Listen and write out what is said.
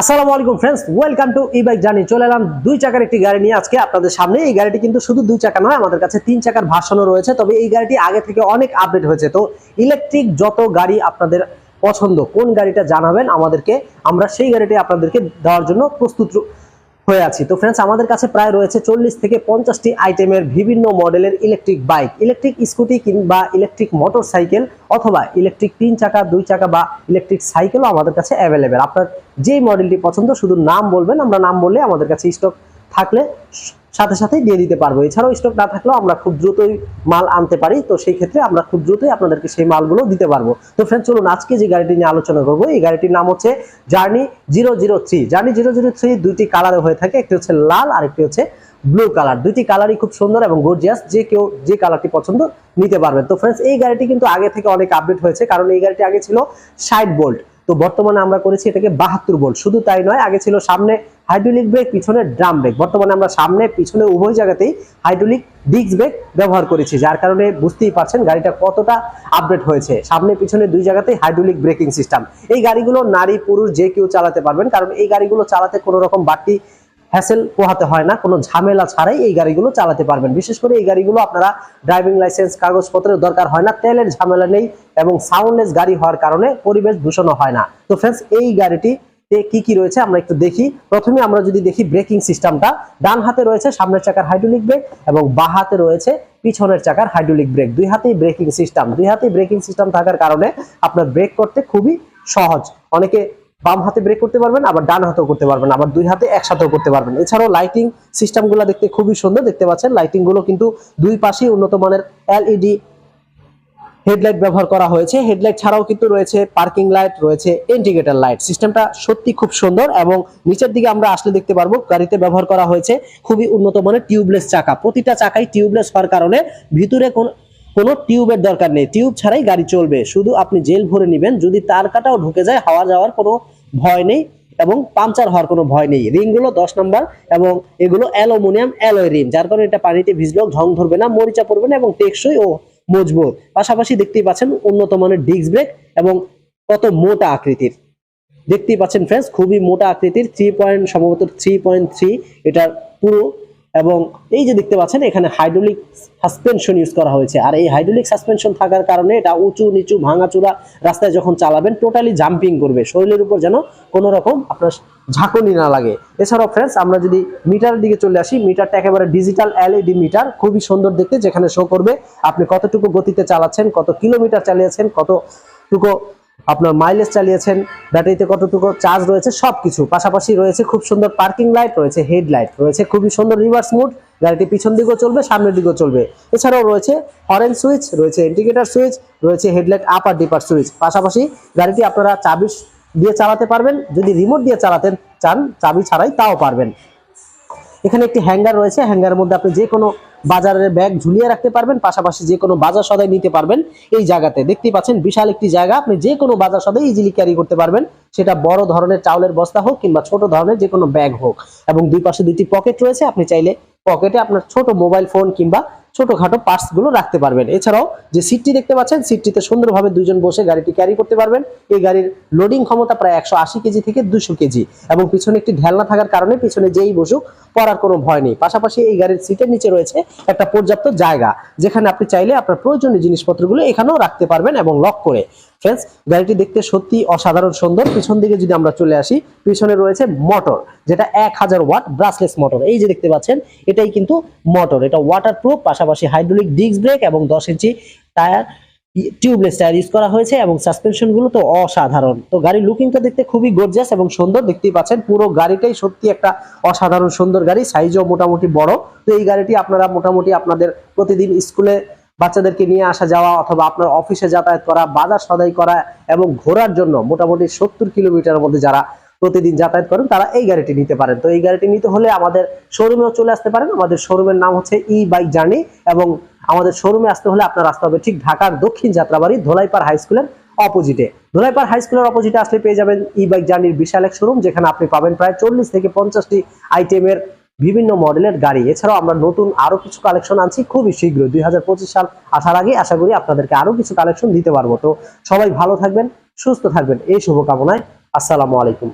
আসসালামু আলাইকুম friends welcome to E bike journey চলে এলাম দুই চাকার একটি গাড়ি নিয়ে। আজকে আপনাদের সামনে এই গাড়িটি কিন্তু শুধু দুই চাকা নয়, আমাদের কাছে তিন চাকার ভার্সনও রয়েছে। তবে এই গাড়িটি আগে থেকে অনেক আপডেট হয়েছে। তো ইলেকট্রিক যত গাড়ি আপনাদের পছন্দ, কোন গাড়িটা জানাবেন আমাদেরকে, আমরা সেই গাড়িটি আপনাদেরকে দেওয়ার জন্য প্রস্তুত হয়ে আছি। তো ফ্রেন্ডস আমাদের কাছে প্রায় রয়েছে চল্লিশ থেকে পঞ্চাশটি আইটেমের বিভিন্ন মডেলের ইলেকট্রিক বাইক ইলেকট্রিক স্কুটি কিংবা ইলেকট্রিক মোটর সাইকেল অথবা ইলেকট্রিক তিন চাকা, দুই চাকা বা ইলেকট্রিক সাইকেলও আমাদের কাছে অ্যাভেলেবেল আপনার যেই মডেলটি পছন্দ, শুধু নাম বলবেন, আমরা নাম বললে আমাদের কাছে স্টক থাকলে সাথে সাথে দিয়ে দিতে পারব। এছাড়াও স্টক না থাকলেও আমরা খুব দ্রুতই মাল আনতে পারি। তো সেই ক্ষেত্রে আমরা খুব দ্রুতই আপনাদেরকে সেই মালগুলো দিতে পারব। তো ফ্রেন্ড চলুন আজকে যে গাড়িটি নিয়ে আলোচনা করব, এই গাড়িটির নাম হচ্ছে journey zero zero three journey zero zero three দুইটি কালারে হয়ে থাকে। একটি হচ্ছে লাল আর একটি হচ্ছে ব্লু কালার দুইটি কালারই খুব সুন্দর এবং গর্জিয়াস যে কেউ যে কালারটি পছন্দ নিতে পারবেন। তো ফ্রেন্ডস এই গাড়িটি কিন্তু আগে থেকে অনেক আপডেট হয়েছে। কারণ এই গাড়িটি আগে ছিল ষাট বোল্ট তো বর্তমানে আমরা করেছি এটাকে বাহাত্তর বোল্ট। শুধু তাই নয়, আগে ছিল সামনে হাইড্রোলিক ব্রেক, পিছনে ড্রাম ব্রেক। বর্তমানে আমরা সামনে, পিছনে উভয় জায়গাতেই হাইড্রোলিক ডিস্ক ব্রেক ব্যবহার করেছি, যার কারণে বুঝতেই পারছেন গাড়িটা কতটা আপডেট হয়েছে। সামনে, পিছনে দুই জায়গাতেই হাইড্রোলিক ব্রেকিং সিস্টেম। এই গাড়িগুলো নারী, পুরুষ যে কেউ চালাতে পারবেন, কারণ এই গাড়িগুলো চালাতে কোনো রকম বাড়তি হ্যাসেল পোহাতে হয় না, কোনো ঝামেলা ছাড়াই এই গাড়িগুলো চালাতে পারবেন। বিশেষ করে এই গাড়িগুলো আপনারা ড্রাইভিং লাইসেন্স কাগজপত্রের দরকার হয় না, তেলের ঝামেলা নেই এবং সাউন্ডলেস গাড়ি হওয়ার কারণে পরিবেশ দূষণও হয় না। তো ফ্রেন্ডস এই গাড়িটি কি কি রয়েছে আমরা একটু দেখি। প্রথমে আমরা যদি দেখি ব্রেকিং সিস্টেমটা ডান হাতে রয়েছে, সামনের চাকার হাইড্রোলিক ব্রেক এবং বা হাতে রয়েছে পিছনের চাকার হাইড্রোলিক ব্রেক দুই হাতেই ব্রেকিং সিস্টেম দুই হাতেই ব্রেকিং সিস্টেম থাকার কারণে আপনার ব্রেক করতে খুবই সহজ। অনেকে বাম হাতে ব্রেক করতে পারবেন, আবার ডান হাতেও করতে পারবেন, আবার দুই হাতে একসাথেও করতে পারবেন। এছাড়াও লাইটিং সিস্টেমগুলো দেখতে খুবই সুন্দর, দেখতে পাচ্ছেন লাইটিংগুলো কিন্তু দুই পাশেই উন্নত মানের এলইডি হেডলাইট ব্যবহার করা হয়েছে। হেডলাইট ছাড়াও কিন্তু রয়েছে পার্কিং লাইট রয়েছে ইন্ডিকেটর লাইট সিস্টেমটা সত্যি খুব সুন্দর এবং নিচের দিকে আমরা আসলে দেখতে পারব, গাড়িতে ব্যবহার করা হয়েছে খুবই উন্নত মানের টিউবলেস চাকা। প্রতিটা চাকাই টিউবলেস হওয়ার কারণে ভিতরে কোন কোনো টিউবের দরকার নেই। টিউব ছাড়াই গাড়ি চলবে। শুধু আপনি জেল ভরে নেবেন। যদি তার কাটাও ঢুকে যায়, হাওয়া যাওয়ার কোনো ভয় নেই এবং পাংচার হওয়ার কোনো ভয় নেই। রিংগুলো দশ নম্বর এবং এগুলো অ্যালুমিনিয়াম অ্যালয় রিং। যার কারণে এটা পানিতে ভিজলেও ঢং ধরবে না, মরিচা পড়বে না এবং টেকসই ও মজবুত। পাশাপাশি দেখতেই পাচ্ছেন উন্নত মানের ডিস্ক ব্রেক এবং কত মোটা আকৃতির। দেখতেই পাচ্ছেন ফ্রেন্ডস খুবই মোটা আকৃতির। থ্রি পয়েন্ট সম্ভবত থ্রি পয়েন্ট থ্রি এটার পুরো এবং এই যে দেখতে পাচ্ছেন, এখানে হাইড্রোলিক সাসপেনশন ইউজ করা হয়েছে। আর এই হাইড্রোলিক সাসপেনশন থাকার কারণে এটা উঁচু, নিচু, ভাঙাচুরা রাস্তায় যখন চালাবেন টোটালি জাম্পিং করবে। শরীরের উপর যেন কোনো রকম আপনার ঝাঁকুনি না লাগে। এছাড়াও ফ্রেন্ডস আমরা যদি মিটারের দিকে চলে আসি মিটারটা একেবারে ডিজিটাল এলইডি মিটার খুবই সুন্দর দেখতে, যেখানে শো করবে আপনি কতটুকু গতিতে চালাচ্ছেন, কত কিলোমিটার চালিয়েছেন, কতটুকু আপনার মাইলেজ চালিয়েছেন, ব্যাটারিতে কতটুকু চার্জ রয়েছে, সবকিছু। পাশাপাশি রয়েছে খুব সুন্দর পার্কিং লাইট রয়েছে হেডলাইট রয়েছে খুবই সুন্দর রিভার্স মুড গাড়িটি পিছন দিকেও চলবে, সামনের দিকেও চলবে। এছাড়াও রয়েছে হরেন সুইচ রয়েছে ইন্ডিকেটর সুইচ রয়েছে হেডলাইট আপ আর ডিপার সুইচ পাশাপাশি গাড়িটি আপনারা চাবি দিয়ে চালাতে পারবেন, যদি রিমোট দিয়ে চালাতে চান, চাবি ছাড়াই তাও পারবেন। এখানে একটি হ্যাঙ্গার রয়েছে হ্যাঙ্গারের মধ্যে আপনি যে কোনো বাজারের ব্যাগ ঝুলিয়ে রাখতে পারবেন, পাশাপাশি যে কোনো বাজার সদাই নিতে পারবেন এই জায়গাতে। দেখতেই পাচ্ছেন বিশাল একটি জায়গা, আপনি যে কোনো বাজার সদাই ইজিলি ক্যারি করতে পারবেন। সেটা বড় ধরনের চাউলের বস্তা হোক কিংবা ছোট ধরনের যে কোনো ব্যাগ হোক। এবং দুই পাশে দুইটি পকেট রয়েছে, আপনি চাইলে পকেটে আপনার ছোট মোবাইল ফোন কিংবা ছোটখাটো পার্টসগুলো রাখতে পারবেন। এছাড়াও যে সিটটি দেখতে পাচ্ছেন সিটটিতে সুন্দরভাবে দুজন বসে গাড়িটি ক্যারি করতে পারবেন। এই গাড়ির লোডিং ক্ষমতা প্রায় একশো আশি কেজি থেকে দুশো কেজি এবং পিছনে একটি ঢেলনা থাকার কারণে পিছনে যেই বসুক পড়ার কোনো ভয় নেই। পাশাপাশি এই গাড়ির সিটের নিচে রয়েছে একটা পর্যাপ্ত জায়গা, যেখানে আপনি চাইলে আপনার প্রয়োজনীয় জিনিসপত্রগুলো এখানেও রাখতে পারবেন এবং লক করে। ফ্রেন্ডস গাড়িটি দেখতে সত্যি অসাধারণ সুন্দর। পিছন দিকে যদি আমরা চলে আসি, পিছনে রয়েছে মোটর যেটা এক হাজার ওয়াট ব্রাসলেস মোটর এই যে দেখতে পাচ্ছেন, এটাই কিন্তু মোটর এটা ওয়াটার প্রুফ পাশাপাশি হাইড্রোলিক ডিস্ক ব্রেক এবং দশ inch tyre, tubeless tyre use করা হয়েছে এবং সাসপেনশনগুলো তো অসাধারণ। তো গাড়ির লুকিংটা দেখতে খুবই গর্জাস এবং সুন্দর, দেখতেই পাচ্ছেন, পুরো গাড়িটাই সত্যি একটা অসাধারণ সুন্দর গাড়ি সাইজও মোটামুটি বড়। তো এই গাড়িটি আপনারা মোটামুটি আপনাদের প্রতিদিন স্কুলে বাচ্চাদেরকে নিয়ে আসা যাওয়া অথবা আপনার অফিসে যাতায়াত করা, বাজার সদাই করা এবং ঘোরার জন্য মোটামুটি সত্তর কিলোমিটারের মধ্যে যারা প্রতিদিন যাতায়াত করেন, তারা এই গাড়িটি নিতে পারেন। তো এই গাড়িটি নিতে হলে আমাদের শোরুমেও চলে আসতে পারেন। আমাদের শোরুমের নাম হচ্ছে ই বাইক জার্নি এবং আমাদের শোরুমে আসতে হলে আপনার আসতে হবে ঠিক ঢাকার দক্ষিণ যাত্রাবাড়ি ধোলাইপাড় হাই স্কুলের অপোজিটে ধোলাইপাড় হাই স্কুলের অপোজিটে আসলে পেয়ে যাবেন ই বাইক জার্নির বিশাল এক শোরুম যেখানে আপনি পাবেন প্রায় চল্লিশ থেকে পঞ্চাশটি আইটেমের বিভিন্ন মডেলের গাড়ি। এছাড়াও আমরা নতুন আরও কিছু কালেকশন আনছি খুবই শীঘ্র দুই হাজার পঁচিশ সাল আসার আগে আশা করি আপনাদেরকে আরও কিছু কালেকশন দিতে পারব। তো সবাই ভালো থাকবেন, সুস্থ থাকবেন। এই শুভকামনায় আসসালামু আলাইকুম।